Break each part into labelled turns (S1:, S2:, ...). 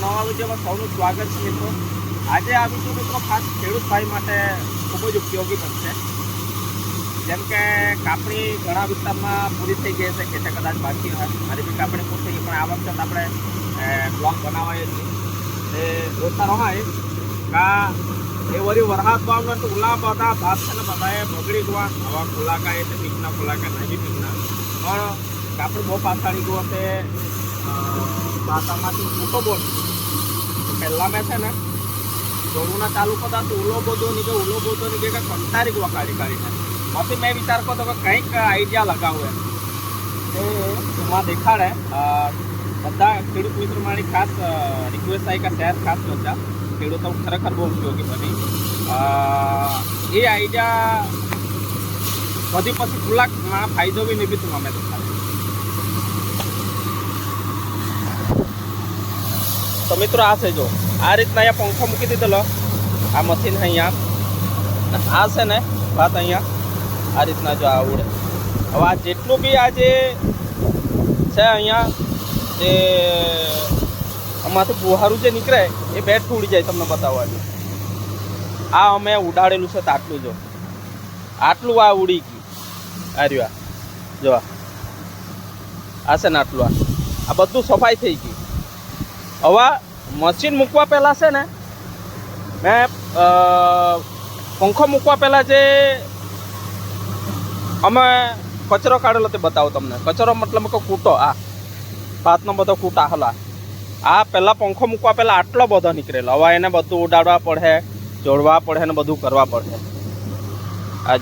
S1: નવા વિડીયોમાં સૌનું સ્વાગત છે મિત્રો. આજે આ વીડિયો મિત્રો ખાસ ખેડૂત ભાઈ માટે ખૂબ જ ઉપયોગી બનશે. જેમ કે કાપણી ઘણા વિસ્તારમાં પૂરી થઈ ગઈ છે કે તે કદાચ બાકી હોય. મારી બી કાપણી પૂરી થઈ ગઈ પણ આ વખતે આપણે બ્લોક બનાવાય છે એ રોતા રમાય કા એ વળી વરસાદ તો ઉલા બધા ભાત છે ને બધાએ બગડી ગયા આવા ખુલાકા એટલે પીકના ખુલાકા નહીં પીકના પણ કાપડ બહુ પાછાડી ગયો તે ભાતામાંથી મોટો બોલ પહેલાં મેં છે ને ચાલુ કરતા તો ઉલો બોધો કે ઉલો બોધો ની કે કંટારી કાઢી કાઢીને પછી મેં વિચાર કરતો કે કંઈક આઈડિયા લગાવું એમ. એ એમાં દેખાડે બધા ખેડૂત મિત્રો મારી ખાસ રિક્વેસ્ટ આવી કે શેર ખાસ કરતા ખેડૂતો ખરેખર બહુ ઉપયોગી બની. એ આઈડિયા બધી પછી ખુલ્લામાં ફાયદો બી નહીં બી તું અમે તો તો મિત્રો આ છે જો. આ રીતના અહીંયા પંખો મૂકી દીધેલો આ મશીન અહીંયા. આ છે ને વાત અહીંયા. આ રીતના જો આ ઉડે. હવે આ જેટલું બી આ જે છે અહીંયા, જે આમાંથી બુહારું જે નીકળે, એ બેઠ ઉડી જાય તમને બતાવવાનું. આ અમે ઉડાડેલું છે તો આટલું જો. આટલું આ ઉડી ગયું. આ રહ્યું આ. જો. આ. છે ને આટલું આ. આ બધું સફાઈ થઈ ગઈ હવે મશીન મૂકવા પહેલાં છે ને, મેં પંખો મૂકવા પહેલાં જે અમે કચરો કાઢેલો તે બતાવો તમને. કચરો મતલબ કે કૂટો, આ. ભાતનો બધો કૂટા, હલા. આ પહેલાં પંખો મૂકવા પહેલાં આટલો બધો નીકળેલો. હવે એને બધું ઉડાડવા પડે, જોડવા પડે ને બધું કરવા પડે. આ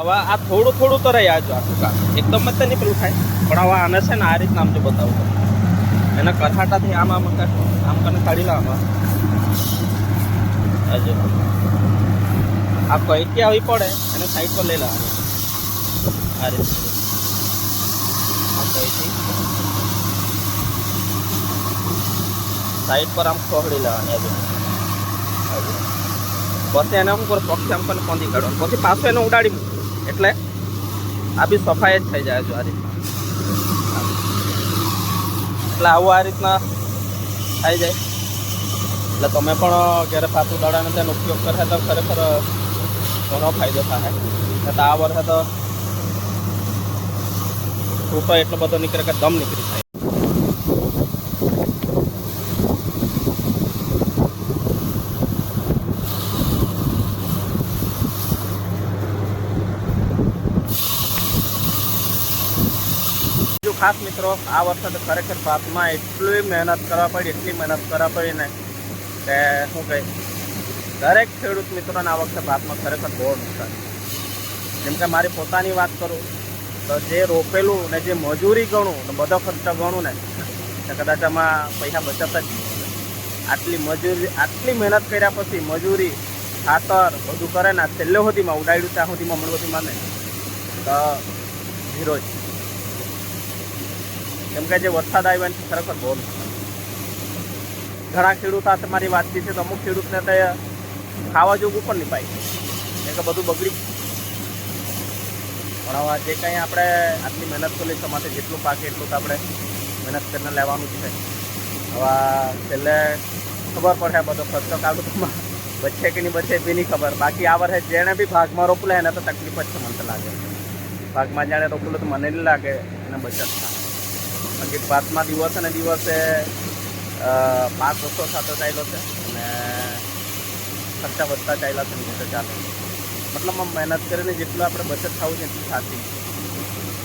S1: હવે આ થોડું થોડું તો રહ્યા જો આખું કામ. એકદમ જ નહીં પેલું થાય. પણ હવે આને છે ને આ રીતના આમ જો બતાવું એના કઠાટાથી આમ આમ આમ કરીને કાઢી લો આમાં આ કઈ ક્યાં આવી પડે, એને સાઈડ પર લઈ લેવાની આ રીતે આ કઈથી? સાઈડ પર આમ ખોહડી લેવાની આ જો. પછી એને શું કરો પક્ષી આમ કરીને પહોંચી કાઢવાનું? પછી પાછું એને ઉડાડી મૂકવું એટલે આ બી સફાઈ જ થઈ જાય જો આ રીતના. એટલે આવું આ રીતના થઈ જાય. એટલે તમે પણ ઘરે પાતું દાડાનો તેનો ઉપયોગ કરે તો ખરેખર ઘણો ફાયદો થાય. એટલે આ વર્ષે તો છૂટો એટલો બધો નીકળે કે દમ નીકળી જાય બીજું ખાસ મિત્રો, આ વખતે ખરેખર પાકમાં એટલી મહેનત કરવા પડી, એટલી મહેનત કરવા પડી ને કે શું કહે, દરેક ખેડૂત મિત્રોને આ વખતે પાકમાં ખરેખર બહુ નુકસાન. જેમ કે મારી પોતાની વાત કરું, તો જે રોપેલું ને જે મજૂરી ગણું, ને બધો ખર્ચો ગણું ને કદાચ આમાં પૈસા બચત જ આટલી મજૂરી, આટલી મહેનત કર્યા પછી મજૂરી, ખાતર બધું કરે ને છેલ્લે સુધીમાં, ઉડાડ્યું ત્યાં સુધીમાં મળવતીમાં માને તો ઝીરો જ. કેમ કે જે વરસાદ આવ્યો એનાથી ખરેખર બહુ ઘણા ખેડૂત સાથે મારી વાતચીત છે તો અમુક ખેડૂતને તો ખાવા જોગું પણ નહીં પાય. કે બધું બગડી પણ હવે જે કંઈ આપણે આટલી મહેનત કરી તો માટે જેટલું પાકે એટલું તો આપણે મહેનત કરીને લેવાનું છે. હવે છેલ્લે ખબર પડે બધો ખર્ચો કાઢું બચે કે નહીં બચે બી નહીં ખબર. બાકી આ વર્ષે જેણે બી ભાગમાં રોપલે એને તો તકલીફ જ છે, મને તો લાગે. ભાગમાં જાણે રોપલું તો મને નહીં લાગે, એને બચત થાય. બાકી પાંચમા દિવસે ને દિવસે પાંચ ઓછો થતો ચાલ્યો છે અને ખર્ચા વધતા ચાલ્યા છે ને રીતે ચાલે. મતલબ મહેનત કરીને જેટલું આપણે બચત થવું છે એટલું સાચી.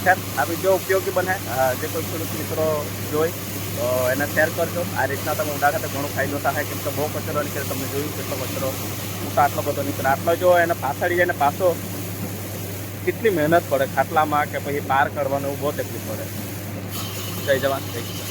S1: ખેર, આ વીડિયો ઉપયોગી બને. જે કોઈ ખેડૂત મિત્રો જોઈ, તો એને શેર કરજો. આ રીતના તમે ઊંડા ખાતે ઘણો ફાયદો થાય. કેમ કે બહુ કચરો નીકળે તમે જોયું, કેટલો કચરો ઊંટા આટલો બધો નીકળે. આટલો જો એને પાછળ જાય ને પાછો, કેટલી મહેનત પડે. ખાટલામાં કે પછી પાર કરવાનું બહુ તકલીફ પડે. જય જવાન જય કિસાન